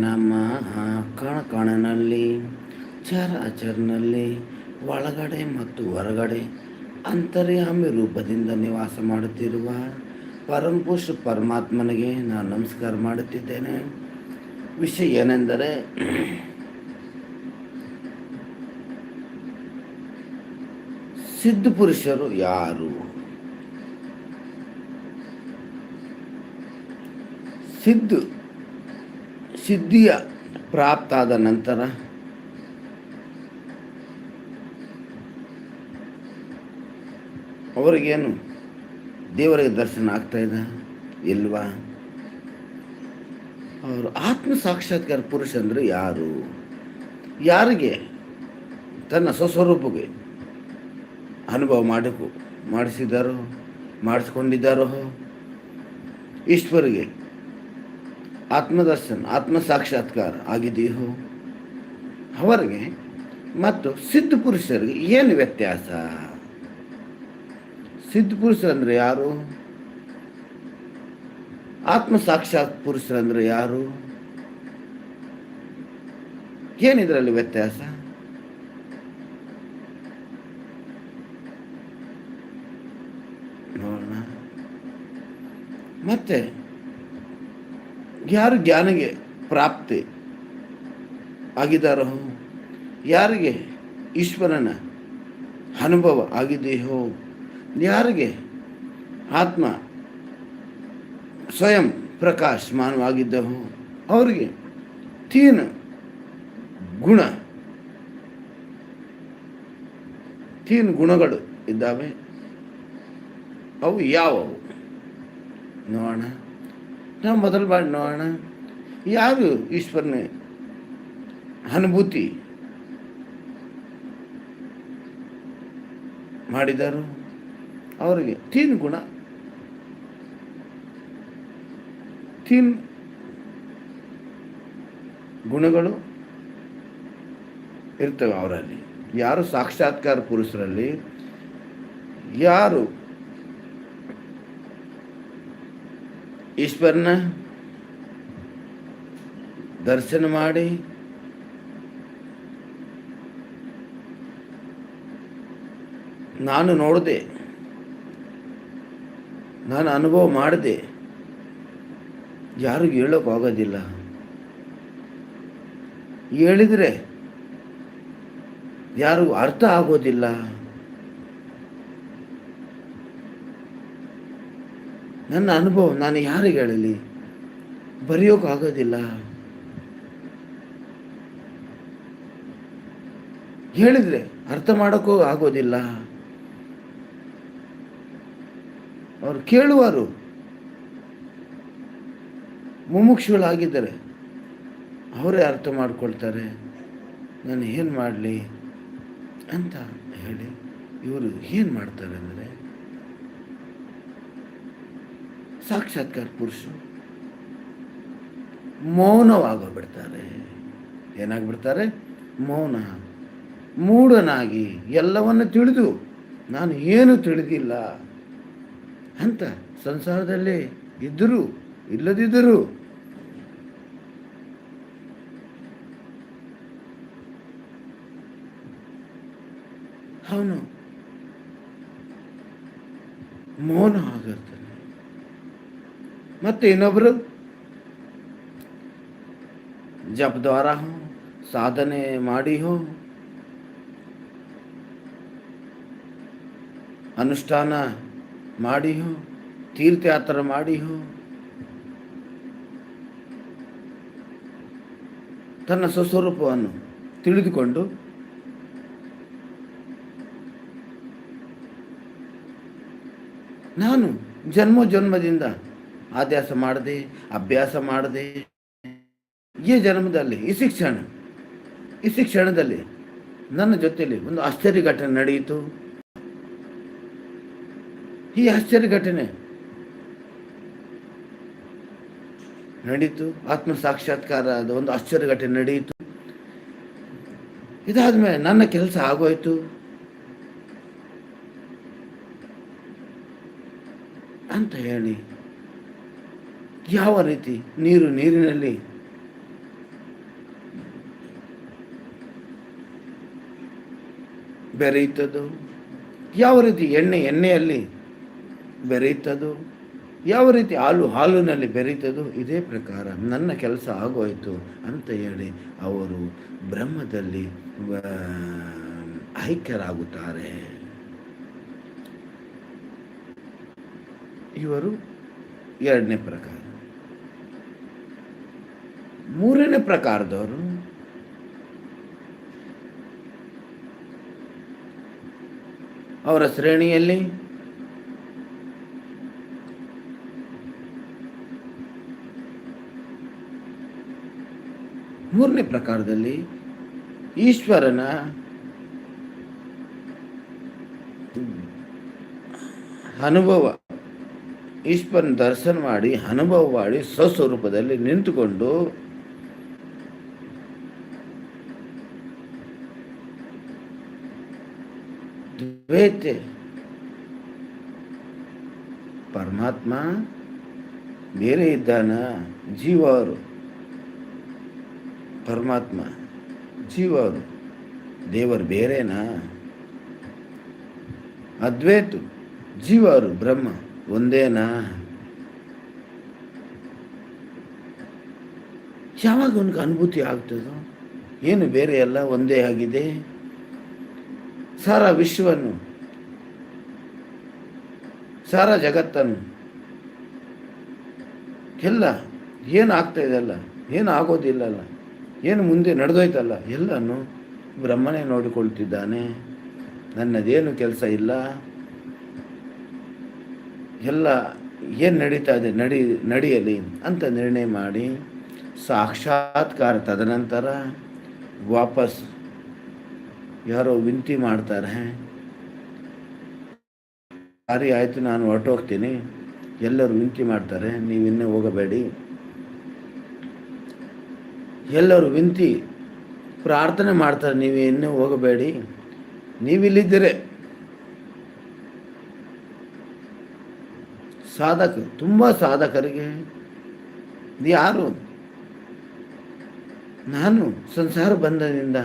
ನಮ್ಮ ಕಣ ಕಣನಲ್ಲಿ ಚರಾಚರನಲ್ಲಿ ಒಳಗಡೆ ಮತ್ತು ಹೊರಗಡೆ ಅಂತರ್ಯಾಮಿ ರೂಪದಿಂದ ನಿವಾಸ ಮಾಡುತ್ತಿರುವ ಪರಮಪುರುಷ ಪರಮಾತ್ಮನಿಗೆ ನಾನು ನಮಸ್ಕಾರ ಮಾಡುತ್ತಿದ್ದೇನೆ. ವಿಷಯ ಏನೆಂದರೆ ಸಿದ್ಧ ಪುರುಷರು ಯಾರು? ಸಿದ್ಧ ಸಿದ್ಧಿಯ ಪ್ರಾಪ್ತಾದ ನಂತರ ಅವರಿಗೇನು ದೇವರಿಗೆ ದರ್ಶನ ಆಗ್ತಾ ಇದೆ? ಇಲ್ವಾ? ಅವರು ಆತ್ಮ ಸಾಕ್ಷಾತ್ಕಾರ ಪುರುಷ ಅಂದರೆ ಯಾರು? ಯಾರಿಗೆ? ತನ್ನ ಸ್ವಸ್ವರೂಪಕ್ಕೆ ಅನುಭವ ಮಾಡಬೇಕು ಮಾಡಿಸಿದಾರೋ ಮಾಡಿಸ್ಕೊಂಡಿದ್ದಾರೋ? ಈಶ್ವರಿಗೆ ಆತ್ಮದರ್ಶನ ಆತ್ಮ ಸಾಕ್ಷಾತ್ಕಾರ ಆಗಿದೆಯೋ ಅವರಿಗೆ ಮತ್ತು ಸಿದ್ಧ ಪುರುಷರಿಗೆ ಏನು ವ್ಯತ್ಯಾಸ? ಸಿದ್ಧ ಪುರುಷರಂದ್ರೆ ಯಾರು? ಆತ್ಮ ಸಾಕ್ಷಾತ್ ಪುರುಷರಂದ್ರೆ ಯಾರು? ಏನಿದ್ರಲ್ಲಿ ವ್ಯತ್ಯಾಸ? ನೋಡೋಣ. ಮತ್ತೆ ಯಾರು ಜ್ಞಾನಿಗೆ ಪ್ರಾಪ್ತಿ ಆಗಿದ್ದಾರೋ? ಯಾರಿಗೆ ಈಶ್ವರನ ಅನುಭವ ಆಗಿದೆಯೋ? ಯಾರಿಗೆ ಆತ್ಮ ಸ್ವಯಂ ಪ್ರಕಾಶಮಾನವಾಗಿದ್ದವು? ಅವರಿಗೆ ತೀನ್ ಗುಣ, ತೀನ್ ಗುಣಗಳು ಇದ್ದಾವೆ. ಅವು ಯಾವವು? ನೋಡೋಣ. ನಾವು ಮೊದಲು ಮಾಡಿ ನೋಡೋಣ ಯಾರು ಈಶ್ವರನ? ಅನುಭೂತಿ? ಮಾಡಿದರು? ಅವರಿಗೆ ತೀನ್ ಗುಣ. ತೀನ್ ಗುಣಗಳು ಇರ್ತವೆ ಅವರಲ್ಲಿ. ಯಾರು ಸಾಕ್ಷಾತ್ಕಾರ ಪುರುಷರಲ್ಲಿ, ಯಾರು ಈಶ್ವರನ ದರ್ಶನ ಮಾಡಿ ನಾನು ನೋಡಿದೆ ನಾನು ಅನುಭವ ಮಾಡಿದೆ ಯಾರಿಗೂ ಹೇಳೋಕ್ಕಾಗೋದಿಲ್ಲ ಹೇಳಿದರೆ ಯಾರಿಗೂ ಅರ್ಥ ಆಗೋದಿಲ್ಲ. ನನ್ನ ಅನುಭವ ನಾನು ಯಾರಿಗೆ ಹೇಳಲಿ? ಬರೆಯೋಕ್ಕಾಗೋದಿಲ್ಲ ಹೇಳಿದರೆ ಅರ್ಥ ಮಾಡೋಕ್ಕೂ ಆಗೋದಿಲ್ಲ. ಅವರು ಕೇಳುವರು. ಮುಮುಕ್ಷುಗಳಾಗಿದ್ದಾರೆ. ಅವರೇ ಅರ್ಥ ಮಾಡ್ಕೊಳ್ತಾರೆ. ನಾನು ಏನು ಮಾಡಲಿ? ಅಂತ ಹೇಳಿ ಇವರು ಏನು ಮಾಡ್ತಾರೆ ಅಂದರೆ ಸಾಕ್ಷಾತ್ಕಾರ ಪುರುಷರು. ಮೌನವಾಗೋಗ್ಬಿಡ್ತಾರೆ. ಏನಾಗ್ಬಿಡ್ತಾರೆ? ಮೌನ. ಮೂಢನಾಗಿ ಎಲ್ಲವನ್ನು ತಿಳಿದು, ನಾನು ಏನು ತಿಳಿದಿಲ್ಲ ಅಂತ ಸಂಸಾರದಲ್ಲಿ ಇದ್ದರೂ, ಇಲ್ಲದಿದ್ದರೂ ಅವನು ಮೌನ ಆಗಿರ್ತಾನೆ. ಮತ್ತೆ ಇನ್ನೊಬ್ಬರು ಜಪ್ ದ್ವಾರ ಸಾಧನೆ ಮಾಡಿ ಹೋ ಅನುಷ್ಠಾನ ಮಾಡಿ ಹೋ ತೀರ್ಥಯಾತ್ರೆ ಮಾಡಿ ಹೋ ತನ್ನ ಸ್ವಸ್ವರೂಪವನ್ನು ತಿಳಿದುಕೊಂಡು ನಾನು ಜನ್ಮ ಜನ್ಮದಿಂದ ಆದ್ಯಾಸ ಮಾಡದೆ, ಅಭ್ಯಾಸ ಮಾಡದೆ. ಈ ಜನ್ಮದಲ್ಲಿ, ಈ ಶಿಕ್ಷಣ, ಈ ಶಿಕ್ಷಣದಲ್ಲಿ ನನ್ನ ಜೊತೆಯಲ್ಲಿ ಒಂದು ಆಶ್ಚರ್ಯ ಘಟನೆ ನಡೆಯಿತು. ಈ ಆಶ್ಚರ್ಯ ಘಟನೆ ನಡೀತು. ಆತ್ಮ ಸಾಕ್ಷಾತ್ಕಾರದ ಒಂದು ಆಶ್ಚರ್ಯ ಘಟನೆ ನಡೆಯಿತು. ಇದಾದ್ಮೇಲೆ ನನ್ನ ಕೆಲಸ ಆಗೋಯ್ತು. ಅಂತ ಹೇಳಿ ಯಾವ ರೀತಿ ನೀರು ನೀರಿನಲ್ಲಿ? ಬೆರೆಯುತ್ತದೋ? ಯಾವ ರೀತಿ ಎಣ್ಣೆ ಎಣ್ಣೆಯಲ್ಲಿ ಬೆರೆಯುತ್ತದೋ? ಯಾವ ರೀತಿ ಹಾಲು ಹಾಲಿನಲ್ಲಿ ಬೆರೆಯುತ್ತದೋ? ಇದೇ ಪ್ರಕಾರ ನನ್ನ ಕೆಲಸ ಆಗೋಯಿತು ಅಂತ ಹೇಳಿ ಅವರು ಬ್ರಹ್ಮದಲ್ಲಿ ಐಕ್ಯರಾಗುತ್ತಾರೆ. ಇವರು ಎರಡನೇ ಪ್ರಕಾರ. ಮೂರನೇ ಪ್ರಕಾರದವರು ಅವರ ಶ್ರೇಣಿಯಲ್ಲಿ ಮೂರನೇ ಪ್ರಕಾರದಲ್ಲಿ ಈಶ್ವರನ ಅನುಭವ, ಈಶ್ವರನ ದರ್ಶನ ಮಾಡಿ ಅನುಭವ ಮಾಡಿ ಸ್ವಸ್ವರೂಪದಲ್ಲಿ ನಿಂತುಕೊಂಡು ದ್ವೈತೆ. ಪರಮಾತ್ಮ ಬೇರೆ ಇದ್ದಾನ, ಜೀವರು. ಪರಮಾತ್ಮ ಜೀವರು. ದೇವರು ಬೇರೆನಾ? ಅದ್ವೈತ, ಜೀವರು, ಬ್ರಹ್ಮ ಒಂದೇನಾ? ಯಾವಾಗ ಅವನಿಗೆ ಅನುಭೂತಿ ಆಗ್ತದೋ? ಏನು ಬೇರೆ ಎಲ್ಲ ಒಂದೇ ಆಗಿದೆ? ಸಾರಾ ವಿಶ್ವವನ್ನು, ಸಾರ ಜಗತ್ತನ್ನು. ಎಲ್ಲ ಏನು ಆಗ್ತಾ ಇದೆಯಲ್ಲ ಏನು ಆಗೋದಿಲ್ಲಲ್ಲ ಏನು ಮುಂದೆ ನಡೆದೋಯ್ತಲ್ಲ? ಎಲ್ಲನೂ ಬ್ರಹ್ಮನೇ ನೋಡಿಕೊಳ್ತಿದ್ದಾನೆ. ನನ್ನದೇನು ಕೆಲಸ ಇಲ್ಲ. ಎಲ್ಲ ಏನು ನಡೀತಾ ಇದೆ? ನಡಿ, ನಡೆಯಲಿ ಅಂತ ನಿರ್ಣಯ ಮಾಡಿ ಸಾಕ್ಷಾತ್ಕಾರ ತದನಂತರ ವಾಪಸ್ ಯಾರೋ ವಿನಂತಿ ಮಾಡ್ತಾರೆ. ಸಾರಿ, ಆಯಿತು, ನಾನು ಹೊರಟೋಗ್ತೀನಿ. ಎಲ್ಲರೂ ವಿನಂತಿ ಮಾಡ್ತಾರೆ, ನೀವು ಇನ್ನೇ ಹೋಗಬೇಡಿ. ಎಲ್ಲರೂ ವಿನಂತಿ, ಪ್ರಾರ್ಥನೆ ಮಾಡ್ತಾರೆ, ನೀವು ಇನ್ನೂ ಹೋಗಬೇಡಿ. ನೀವಿಲ್ಲಿದ್ದರೆ. ಸಾಧಕ, ತುಂಬ ಸಾಧಕರಿಗೆ, ಯಾರು? ನಾನು, ಸಂಸಾರ ಬಂಧನದಿಂದ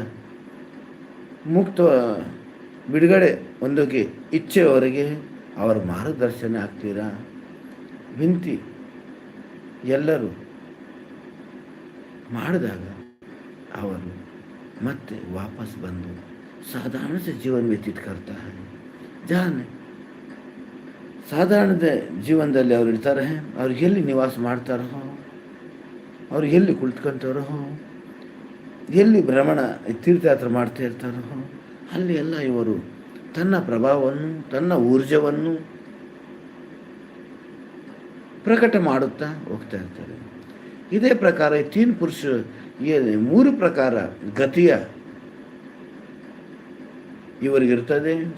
ಮುಕ್ತ ಬಿಡುಗಡೆ ಒಂದಕ್ಕೆ ಇಚ್ಛೆಯವರೆಗೆ ಅವರ ಮಾರ್ಗದರ್ಶನ ಆಗ್ತೀರಾ ವಿಂತಿ ಎಲ್ಲರೂ ಮಾಡಿದಾಗ ಅವರು ಮತ್ತೆ ವಾಪಸ್ ಬಂದು साधारण से जीवन व्यतीत करता है ಜಾನೆ ಸಾಧಾರಣದ ಜೀವನದಲ್ಲಿ ಅವ್ರು ಇರ್ತಾರೆ ಅವ್ರು ಎಲ್ಲಿ ನಿವಾಸ ಮಾಡ್ತಾರೋ ಅವ್ರು ಎಲ್ಲಿ ಕುಳಿತ್ಕೊಂತಾರೋ ಎಲ್ಲಿ ಭ್ರಮಣ, ತೀರ್ಥಯಾತ್ರೆ ಮಾಡ್ತಾ ಇರ್ತಾರೋ, ಅಲ್ಲಿ ಎಲ್ಲ ಇವರು ತನ್ನ ಪ್ರಭಾವವನ್ನು, ತನ್ನ ಊರ್ಜವನ್ನು ಪ್ರಕಟ ಮಾಡುತ್ತಾ ಹೋಗ್ತಾ ಇರ್ತಾರೆ. ಇದೇ ಪ್ರಕಾರ ತೀನ್ ಪುರುಷ ಮೂರು ಪ್ರಕಾರ ಗತಿಯ ಇವರಿಗಿರ್ತದೆ.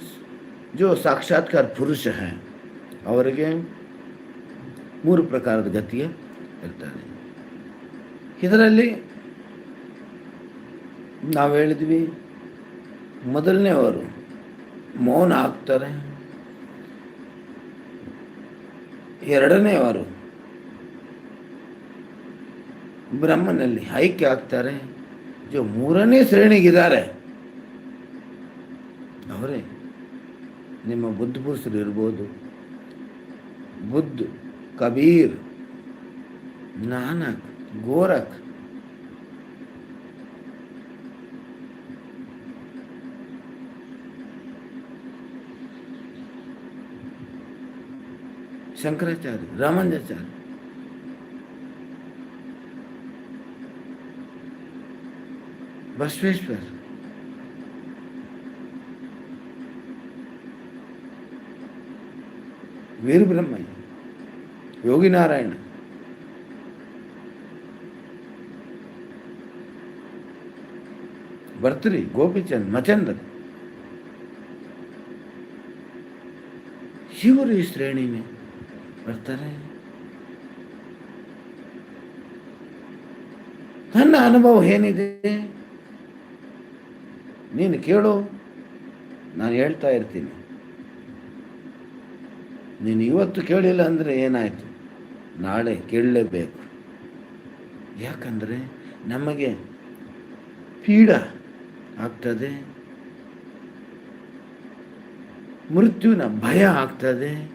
ಜೋ ಸಾಕ್ಷಾತ್ಕಾರ ಪುರುಷ ಅವರಿಗೆ ಮೂರು ಪ್ರಕಾರದ ಗತಿಯ ಇರ್ತದೆ. ಇದರಲ್ಲಿ ನಾವು ಹೇಳಿದ್ವಿ ಮೊದಲನೇ ಅವರು ಮೌನ ಆಗ್ತಾರೆ ಎರಡನೇವರು ಬ್ರಹ್ಮನಲ್ಲಿ ಐಕ್ಯ ಆಗ್ತಾರೆ. ಜೋ ಮೂರನೇ ಶ್ರೇಣಿಗಿದ್ದಾರೆ. ಅವರೇ, ನಿಮ್ಮ ಬುದ್ಧ ಪುರುಷರು ಇರ್ಬೋದು, ಬುದ್ಧ, ಕಬೀರ್, ನಾನಕ್, ಗೋರಖ್ శంకరాచార్య రామానుజాచార్య బసవేశ్వర్. వీరు బ్రహ్మయ్య యోగినారాయణ. భర్తృ గోపిచంద్ మచందర్. शिवर श्रेणी में ಬರ್ತಾರೆ. ನನ್ನ ಅನುಭವ ಏನಿದೆ? ನೀನು ಕೇಳು. ನಾನು ಹೇಳ್ತಾ ಇರ್ತೀನಿ. ನೀನು ಇವತ್ತು ಕೇಳಿಲ್ಲ ಅಂದರೆ ಏನಾಯಿತು? ನಾಳೆ ಕೇಳಲೇಬೇಕು. ಯಾಕಂದರೆ ನಮಗೆ ಪೀಡ ಆಗ್ತದೆ, ಮೃತ್ಯುವಿನ ಭಯ ಆಗ್ತದೆ.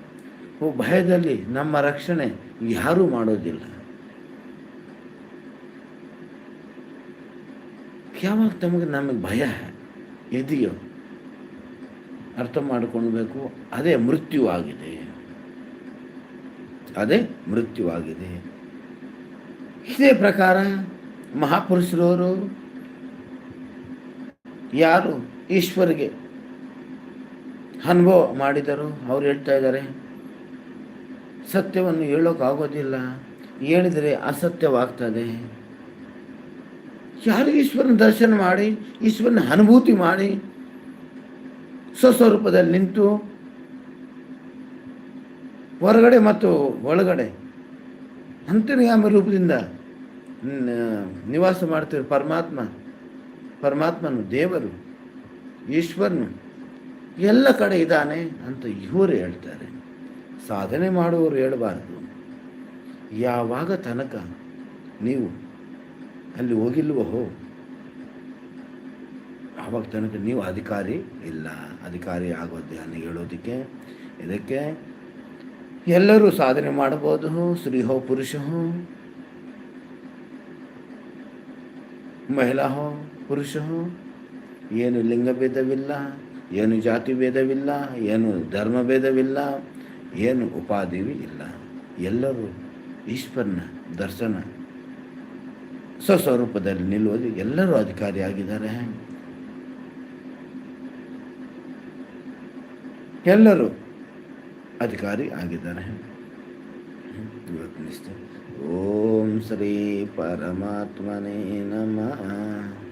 ಭಯದಲ್ಲಿ ನಮ್ಮ ರಕ್ಷಣೆ ಯಾರೂ ಮಾಡೋದಿಲ್ಲ. ಯಾವಾಗ ತಮಗೆ ನಮಗೆ ಭಯ ಇದೆಯೋ ಅರ್ಥ ಮಾಡಿಕೊಳ್ಬೇಕು, ಅದೇ ಮೃತ್ಯುವಾಗಿದೆ. ಅದೇ ಮೃತ್ಯುವಾಗಿದೆ. ಇದೇ ಪ್ರಕಾರ ಮಹಾಪುರುಷರವರು ಯಾರು ಈಶ್ವರಿಗೆ ಅನುಭವ ಮಾಡಿದರು? ಅವ್ರು ಹೇಳ್ತಾ ಇದ್ದಾರೆ ಸತ್ಯವನ್ನು ಹೇಳೋಕ್ಕಾಗೋದಿಲ್ಲ ಹೇಳಿದರೆ ಅಸತ್ಯವಾಗ್ತದೆ. ಯಾರು ಈಶ್ವರನ ದರ್ಶನ ಮಾಡಿ, ಈಶ್ವರನ ಅನುಭೂತಿ ಮಾಡಿ, ಸ್ವಸ್ವರೂಪದಲ್ಲಿ ನಿಂತು, ಹೊರಗಡೆ ಮತ್ತು ಒಳಗಡೆ, ಅಂತರ್ಯಾಮ ರೂಪದಿಂದ ನಿವಾಸ ಮಾಡ್ತಿರೋ ಪರಮಾತ್ಮ, ಪರಮಾತ್ಮನು ದೇವರು, ಈಶ್ವರನು ಎಲ್ಲ ಕಡೆ ಇದ್ದಾನೆ ಅಂತ ಇವರು ಹೇಳ್ತಾರೆ. ಸಾಧನೆ ಮಾಡುವವರು ಹೇಳಬಾರದು ಯಾವಾಗ ತನಕ ನೀವು ಅಲ್ಲಿ ಹೋಗಿಲ್ವೋ? ಆವಾಗ ತನಕ ನೀವು ಅಧಿಕಾರಿ ಇಲ್ಲ. ಅಧಿಕಾರಿ ಆಗೋದು ಹೇಳೋದಕ್ಕೆ. ಇದಕ್ಕೆ ಎಲ್ಲರೂ ಸಾಧನೆ ಮಾಡಬಹುದು. ಸ್ತ್ರೀ ಹೋ ಪುರುಷ ಮಹಿಳಾ ಹೋ ಪುರುಷ ಏನು ಲಿಂಗ ಭೇದವಿಲ್ಲ ಏನು ಜಾತಿ ಭೇದವಿಲ್ಲ ಏನು ಧರ್ಮ ಭೇದವಿಲ್ಲ ಏನು ಉಪಾಧಿಯೂ ಇಲ್ಲ. ಎಲ್ಲರೂ ಈಶ್ವರನ ದರ್ಶನ ಸ್ವಸ್ವರೂಪದಲ್ಲಿ ನಿಲ್ಲುವುದು ಎಲ್ಲರೂ ಅಧಿಕಾರಿಯಾಗಿದ್ದಾರೆ ಎಲ್ಲರೂ ಅಧಿಕಾರಿ ಆಗಿದ್ದಾರೆ. ಓಂ ಶ್ರೀ ಪರಮಾತ್ಮನೇ ನಮಃ.